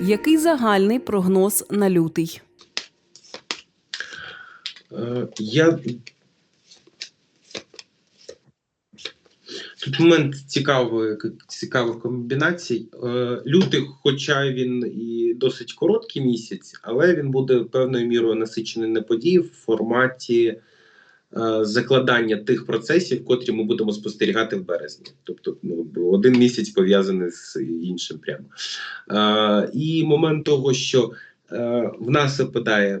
Який загальний прогноз на лютий? Е, Я тут момент цікавої, цікавих комбінацій. Е, Лютий, хоча він і досить короткий місяць, але він буде певною мірою насичений на події в форматі закладання тих процесів, котрі ми будемо спостерігати в березні. Тобто ну, один місяць пов'язаний з іншим прямо. Е, І момент того, що е, в нас випадає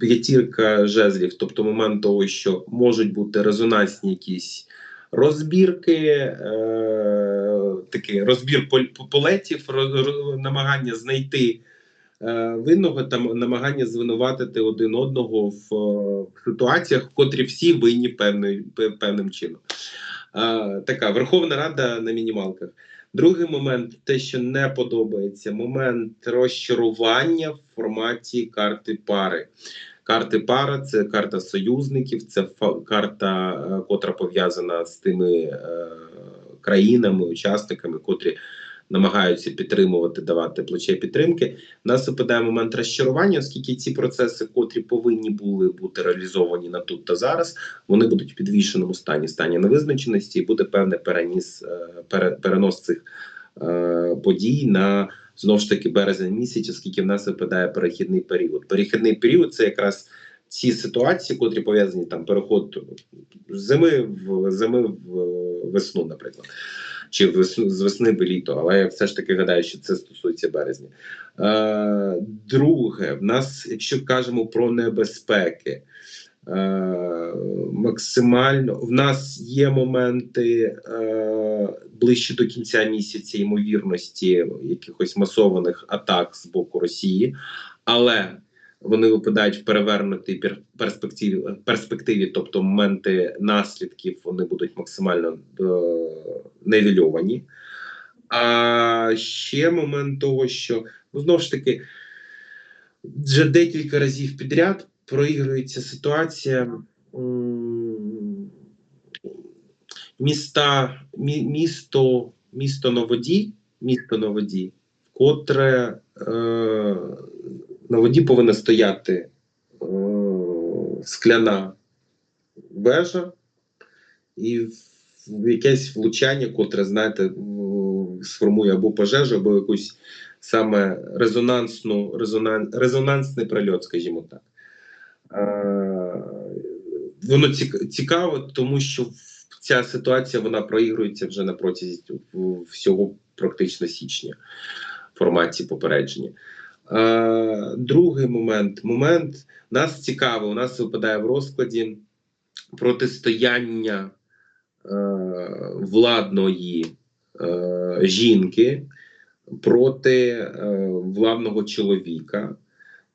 п'ятірка жезлів, тобто момент того, що можуть бути резонансні якісь розбірки, е, такий розбір пол- полетів, роз- роз- намагання знайти е, винного та намагання звинуватити один одного в, е, в ситуаціях, в котрі всі винні певною, певним чином. Е, така Верховна Рада на мінімалках. Другий момент, те, що не подобається, момент розчарування в форматі карти пари. Карти пара це карта союзників, це карта, е, котра пов'язана з тими е, країнами, учасниками, котрі намагаються підтримувати, давати плече підтримки. У нас випадає момент розчарування, оскільки ці процеси, котрі повинні були бути реалізовані на тут та зараз, вони будуть в підвішеному стані, стані невизначеності, і буде певний переніс е, пере- перенос цих е, подій на знову ж таки березень місяць, оскільки в нас випадає перехідний період. Перехідний період це якраз ці ситуації, котрі пов'язані там переход зими в зими в весну, наприклад. Чи з весни в літо, але я все ж таки гадаю, що це стосується березня. Е, друге, в нас, якщо кажемо про небезпеки, е, максимально в нас є моменти е, ближче до кінця місяця ймовірності якихось масованих атак з боку Росії, але вони випадають в перевернутій перспективі, перспективі, тобто моменти наслідків вони будуть максимально е, невільовані. А ще момент того, що ну, знову ж таки вже декілька разів підряд проігрується ситуація. Міста, мі, місто, місто на воді, місто на котре е, на воді повинна стояти е, скляна вежа і якесь влучання, котре, знаєте, сформує або пожежу, або якусь саме резонансну, резонан, резонансний прильот, скажімо так. Е, воно цікаво, тому що ця ситуація вона проігрується вже на протязі всього практично січня в форматі попередження. Е, другий момент. Момент нас цікаво, у нас випадає в розкладі протистояння е, владної е, жінки проти е, владного чоловіка.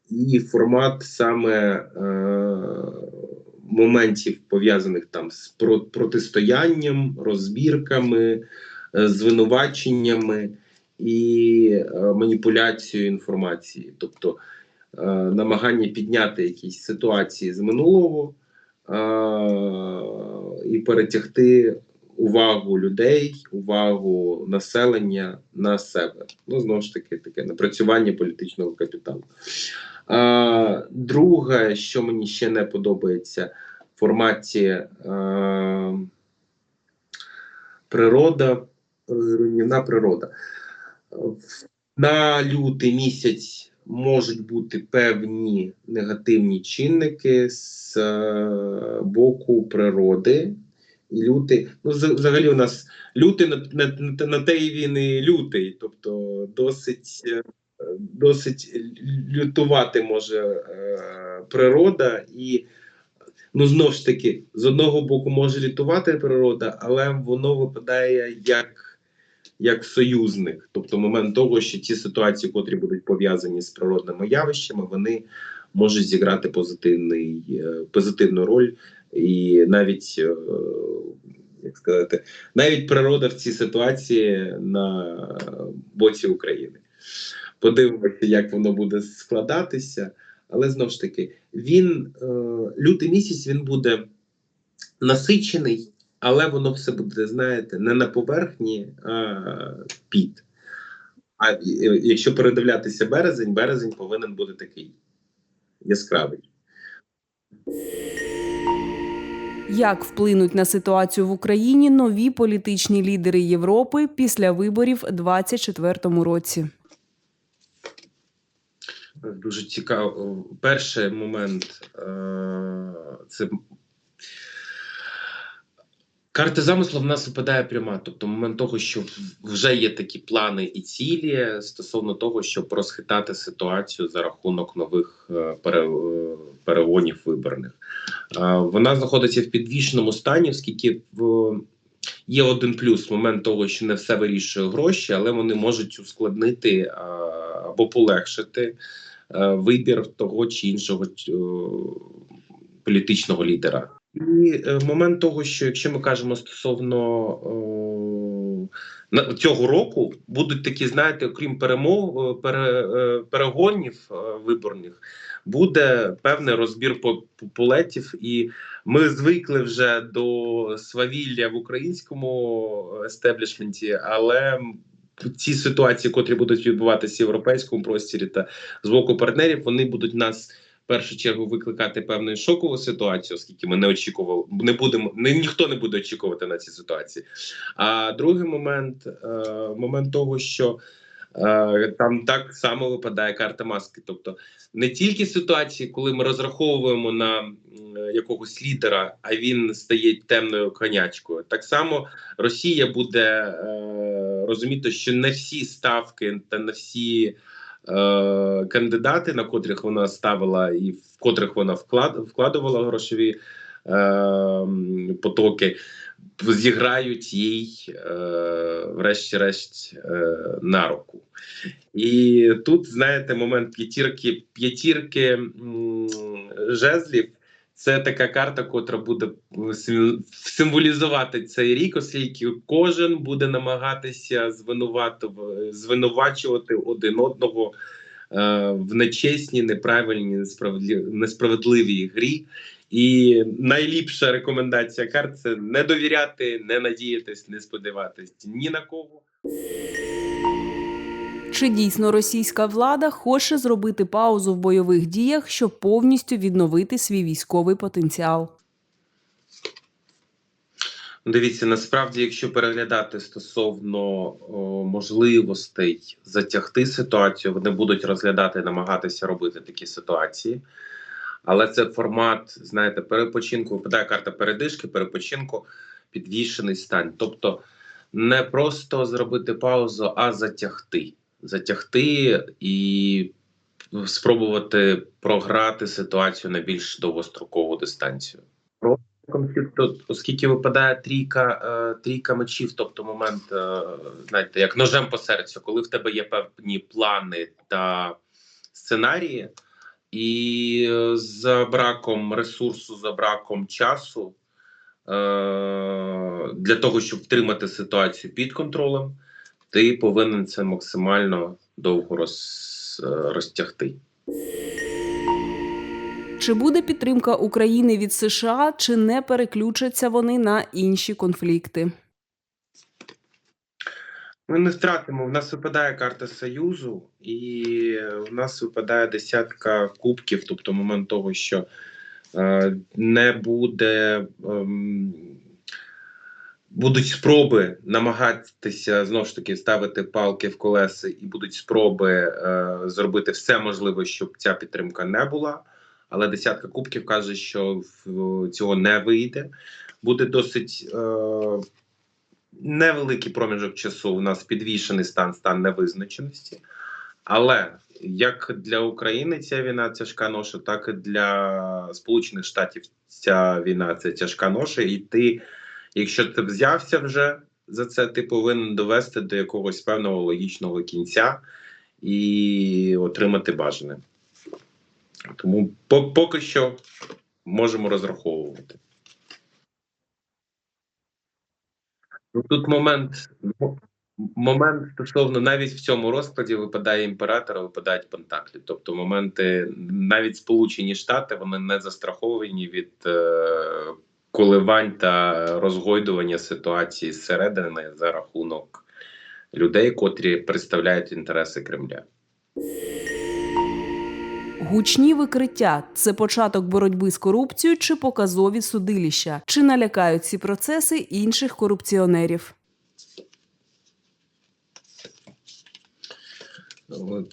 І формат саме е, моментів пов'язаних там з про- протистоянням, розбірками, е, звинуваченнями і е, маніпуляцією інформації, тобто е, намагання підняти якісь ситуації з минулого е, і перетягти увагу людей, увагу населення на себе. Ну, знову ж таки, таке напрацювання політичного капіталу. Друге, що мені ще не подобається форматі природа, руйнівна природа. На лютий місяць можуть бути певні негативні чинники з е, боку природи. І лютий, ну взагалі у нас лютий на, на, на, на те і він і лютий, тобто досить, е, досить лютувати може е, природа, і ну знову ж таки, з одного боку може лютувати природа, але воно випадає як, як союзник. Тобто момент того, що ті ситуації, котрі будуть пов'язані з природними явищами, вони можуть зіграти позитивний, е, позитивну роль. І навіть, е, як сказати, навіть природа в цій ситуації на боці України. Подивимося, як воно буде складатися. Але знову ж таки, він е, лютий місяць він буде насичений, але воно все буде, знаєте, не на поверхні, а під. А якщо передивлятися березень, березень повинен бути такий яскравий. Як вплинуть на ситуацію в Україні нові політичні лідери Європи після виборів у 2024 році? Дуже цікаво. Перший момент е, це карта замислу в нас випадає пряма. Тобто, момент того, що вже є такі плани і цілі стосовно того, щоб розхитати ситуацію за рахунок нових е, пере, е, перегонів виборних. Е, Вона знаходиться в підвішеному стані, оскільки. Є один плюс момент того, що не все вирішує гроші, але вони можуть ускладнити або полегшити вибір того чи іншого політичного лідера. І е, момент того, що якщо ми кажемо стосовно е, на- цього року, будуть такі, знаєте, окрім перемог, е, пере, е, перегонів е, виборних, буде певний розбір по, по полетів, і ми звикли вже до свавілля в українському естеблішменті, але ці ситуації, котрі будуть відбуватися в європейському просторі та з боку партнерів, вони будуть нас першу чергу викликати певну шокову ситуацію, оскільки ми не очікували, не будемо не ніхто не буде очікувати на ці ситуації. А другий момент е, момент того, що е, там так само випадає карта маски, тобто не тільки ситуації, коли ми розраховуємо на якогось лідера, а він стає темною конячкою. Так само Росія буде е, розуміти, що не всі ставки та не всі е, кандидати, на котрих вона ставила і в котрих вона вклад, вкладувала грошові е, потоки, зіграють їй, е, врешті-решт, е, на руку. І тут, знаєте, момент п'ятірки, п'ятірки жезлів. Це така карта, котра буде символізувати цей рік, оскільки кожен буде намагатися звинуватив- звинувачувати один одного е, в нечесній, неправильній, несправедливій грі. І найліпша рекомендація карт це не довіряти, не надіятись, не сподіватись ні на кого. Чи дійсно російська влада хоче зробити паузу в бойових діях, щоб повністю відновити свій військовий потенціал? Ну, Дивіться, насправді, якщо переглядати стосовно о, можливостей затягти ситуацію, вони будуть розглядати, намагатися робити такі ситуації. Але це формат, знаєте, перепочинку, випадає карта передишки, перепочинку, підвішений стан. Тобто не просто зробити паузу, а затягти. Затягти і спробувати програти ситуацію на більш довгострокову дистанцію. Конфлікту, оскільки випадає трійка, е, трійка мечів, тобто момент, е, знаєте, як ножем по серцю, коли в тебе є певні плани та сценарії, і за браком ресурсу, за браком часу е, для того, щоб втримати ситуацію під контролем, ти повинен це максимально довго роз, е, розтягти. Чи буде підтримка України від США, чи не переключаться вони на інші конфлікти? Ми не втратимо. В нас випадає карта Союзу, і в нас випадає десятка кубків, тобто момент того, що е, не буде. ем, Будуть спроби намагатися знову ж таки ставити палки в колеса, і будуть спроби е, зробити все можливе, щоб ця підтримка не була. Але десятка кубків каже, що в, цього не вийде. Буде досить е, невеликий проміжок часу. У нас підвішений стан, стан невизначеності. Але як для України ця війна тяжка ноша, так і для Сполучених Штатів ця війна це тяжка ноша. І ти, якщо ти взявся вже за це, ти повинен довести до якогось певного логічного кінця і отримати бажане. Тому поки що можемо розраховувати. Ну, Тут момент, момент стосовно навіть в цьому розкладі випадає імператора, випадають пентаклі. Тобто моменти, навіть Сполучені Штати, вони не застраховані від е, коливань та розгойдування ситуації зсередини за рахунок людей, котрі представляють інтереси Кремля. Гучні викриття це початок боротьби з корупцією чи показові судилища, чи налякають ці процеси інших корупціонерів.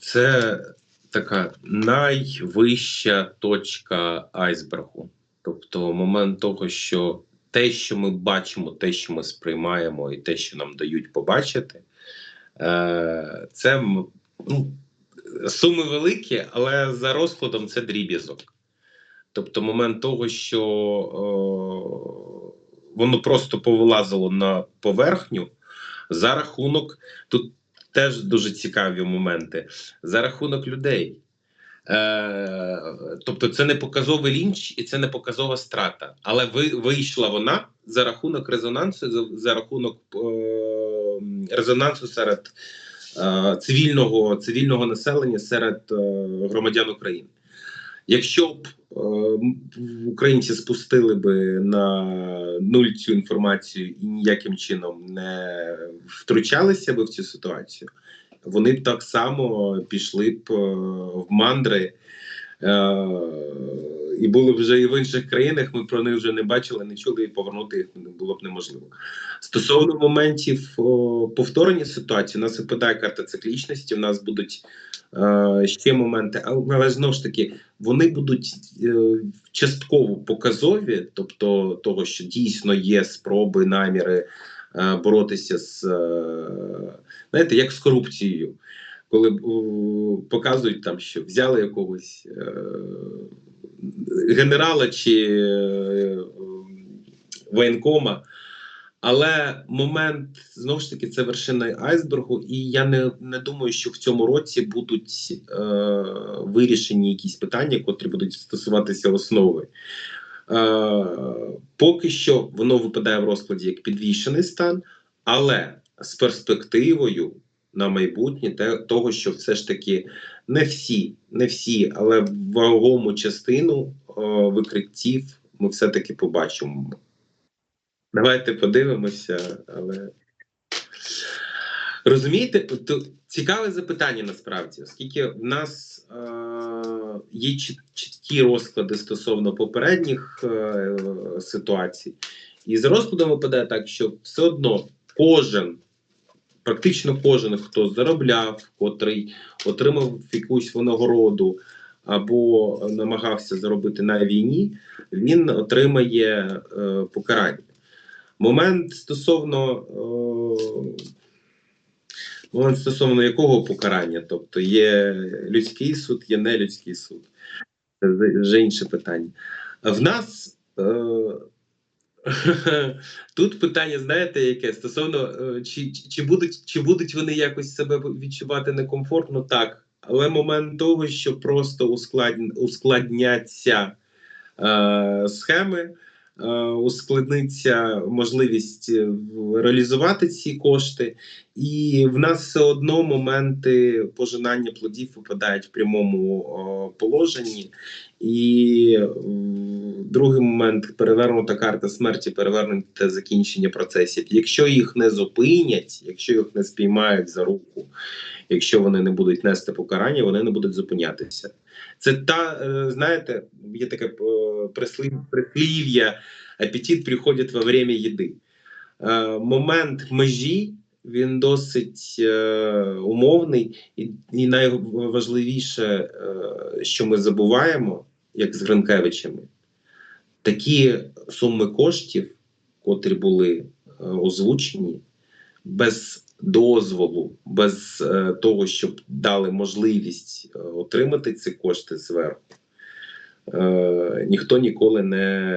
Це така найвища точка айсбергу. Тобто момент того, що те, що ми бачимо, те, що ми сприймаємо, і те, що нам дають побачити, е, це ну, суми великі, але за розкладом це дріб'язок. Тобто, момент того, що е, воно просто повилазило на поверхню за рахунок тут теж дуже цікаві моменти за рахунок людей. Е, тобто, це не показовий лінч і це не показова страта. Але ви, вийшла вона за рахунок резонансу, за, рахунок е, резонансу серед е, цивільного, цивільного населення, серед громадян України. Якщо б українці спустили би на нуль цю інформацію і ніяким чином не втручалися би в цю ситуацію, вони б так само пішли б е, в мандри. Е, і були вже і в інших країнах, ми про них вже не бачили, не чули, і повернути їх було б неможливо. Стосовно моментів о, повторення ситуації, у нас випадає карта циклічності, у нас будуть е, ще моменти, але, знову ж таки, вони будуть е, частково показові, тобто того, що дійсно є спроби, наміри боротися з е, знаєте, як з корупцією. Коли показують там, що взяли якогось е, генерала чи е, воєнкома, але момент знову ж таки це вершина айсбергу, і я не, не думаю, що в цьому році будуть е, вирішені якісь питання, котрі будуть стосуватися основи. Е, поки що воно випадає в розкладі як підвішений стан, але з перспективою на майбутнє те, того, що все ж таки не всі, не всі, але вагому частину о, викриттів ми все-таки побачимо. Давайте подивимося, але розумієте, то цікаве запитання насправді, оскільки в нас е, є чіт- чіткі розклади стосовно попередніх е, ситуацій, і з розкладом випадає так, що все одно кожен практично кожен, хто заробляв, котрий отримав якусь винагороду або намагався заробити на війні, він отримає е, покарання. Момент стосовно е, момент стосовно якого покарання, тобто є людський суд, є нелюдський суд. Це вже інше питання. В нас е, Тут питання, знаєте, яке стосовно е, чи, чи будуть чи будуть вони якось себе відчувати некомфортно, так. Але момент того, що просто ускладн, ускладняться е, схеми, е, ускладниться можливість е, реалізувати ці кошти, і в нас все одно моменти пожинання плодів випадають в прямому о, положенні. І м, другий момент перевернута карта смерті, перевернуте закінчення процесів. Якщо їх не зупинять, якщо їх не спіймають за руку, якщо вони не будуть нести покарання, вони не будуть зупинятися. Це та, е, знаєте, є таке е, прислів'я, апетит приходить во время їди. Е, Момент межі він досить е, умовний, і, і найважливіше, е, що ми забуваємо, як з Гринкевичами, такі суми коштів, котрі були е, озвучені, без дозволу, без е, того, щоб дали можливість е, отримати ці кошти зверху, е, ніхто ніколи не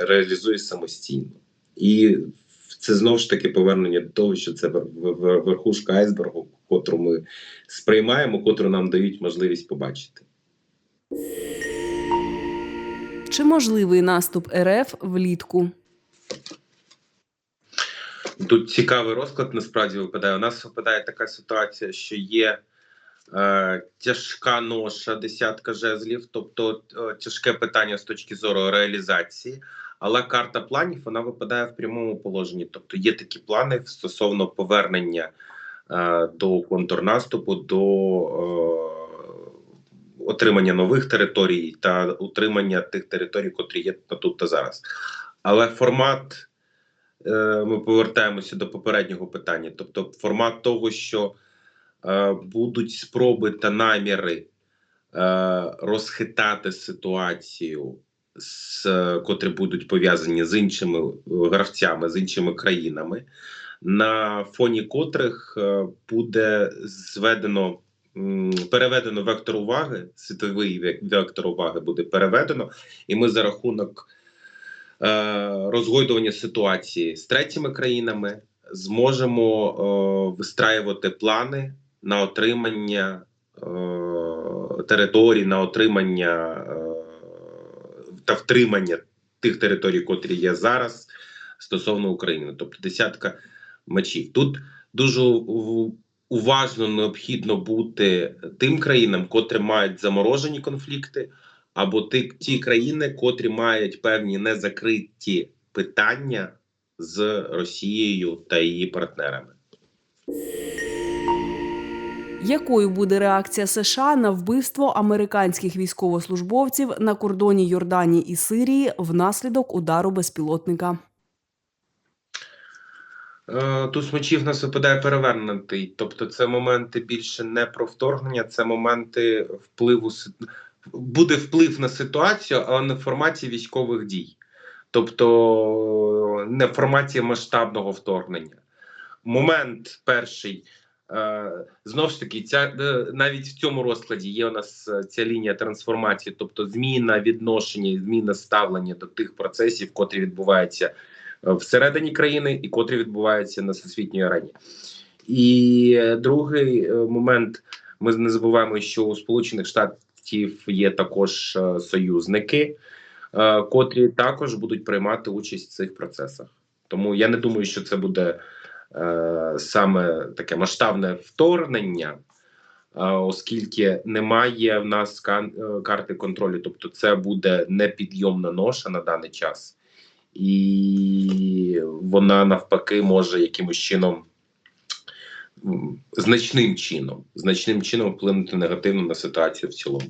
реалізує самостійно. І це знову ж таки повернення до того, що це вер- вер- верхушка айсбергу, котру ми сприймаємо, котру нам дають можливість побачити. Чи можливий наступ РФ влітку? Тут цікавий розклад насправді випадає. У нас випадає така ситуація, що є е, тяжка ноша, десятка жезлів, тобто е, тяжке питання з точки зору реалізації. Але карта планів вона випадає в прямому положенні. Тобто є такі плани стосовно повернення е, до контрнаступу, до е, отримання нових територій та утримання тих територій, котрі є тут та зараз. Але формат е, ми повертаємося до попереднього питання. Тобто, формат того, що е, будуть спроби та наміри е, розхитати ситуацію, з, котрі будуть пов'язані з іншими е, гравцями, з іншими країнами, на фоні котрих е, буде зведено. Переведено вектор уваги, світовий вектор уваги буде переведено, і ми за рахунок е, розгойдування ситуації з третіми країнами зможемо е, вистраювати плани на отримання е, територій, на отримання та втримання тих територій, котрі є зараз стосовно України, тобто десятка мечів. Тут дуже уважно необхідно бути тим країнам, котрі мають заморожені конфлікти, або ті, країни, котрі мають певні незакриті питання з Росією та її партнерами. Якою буде реакція США на вбивство американських військовослужбовців на кордоні Йорданії і Сирії внаслідок удару безпілотника? Е, Туз мечів нас випадає перевернутий. Тобто, це моменти більше не про вторгнення, це моменти впливу буде вплив на ситуацію, але не в форматі військових дій, тобто не в форматі масштабного вторгнення. Момент перший. Е, знову ж таки, ця е, навіть в цьому розкладі є у нас е, ця лінія трансформації, тобто зміна відношення, зміна ставлення до тих процесів, котрі відбуваються всередині країни і котрі відбуваються на всесвітній арені. І другий момент: ми не забуваємо, що у Сполучених Штатів є також союзники, котрі також будуть приймати участь в цих процесах. Тому я не думаю, що це буде саме таке масштабне вторгнення. е, Оскільки немає в нас е, карти контролю, тобто це буде непідйомна ноша на даний час, і вона навпаки може якимось чином значним чином, значним чином вплинути негативно на ситуацію в цілому.